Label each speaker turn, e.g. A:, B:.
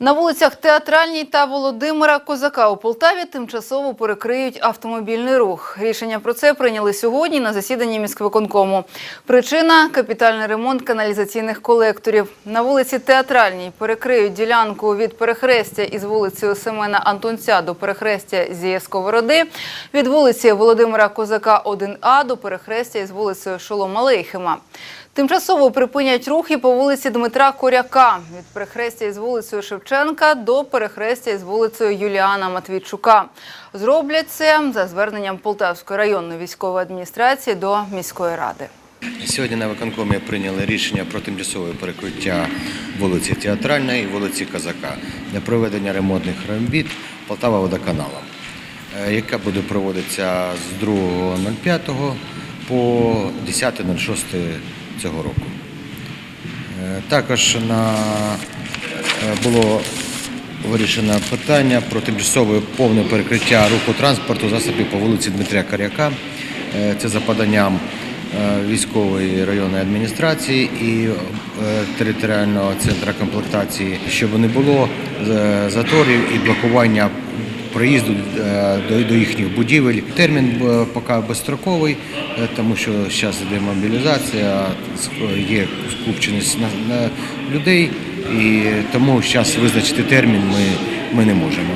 A: На вулицях Театральній та Володимира Козака у Полтаві тимчасово перекриють автомобільний рух. Рішення про це прийняли сьогодні на засіданні міськвиконкому. Причина – капітальний ремонт каналізаційних колекторів. На вулиці Театральній перекриють ділянку від перехрестя із вулицею Семена Антонця до перехрестя зі Сковороди, від вулиці Володимира Козака 1А до перехрестя із вулицею Шолома Лейхема. Тимчасово припинять рух і по вулиці Дмитра Коряка від перехрестя із вулицею Шевченка до перехрестя із вулицею Юліана Матвійчука. Зроблять це за зверненням Полтавської районної військової адміністрації до міської ради.
B: Сьогодні на виконкомі прийняли рішення про тимчасове перекриття вулиці Театральної і вулиці Казака для проведення ремонтних робіт Полтава водоканалом, е, яка буде проводитися з 2.05 по 10.06 цього року. Е, Також на, було вирішено питання про тимчасове повне перекриття руху транспорту засобів по вулиці Дмитря Каряка. Е, Це за поданням е, військової районної адміністрації і е, територіального центру комплектації, щоб не було е, заторів і блокування проїзду е, до, їхніх будівель. Термін е, поки безстроковий, е, тому що зараз йде мобілізація, є скупченість людей, і тому зараз визначити термін ми, ми не можемо.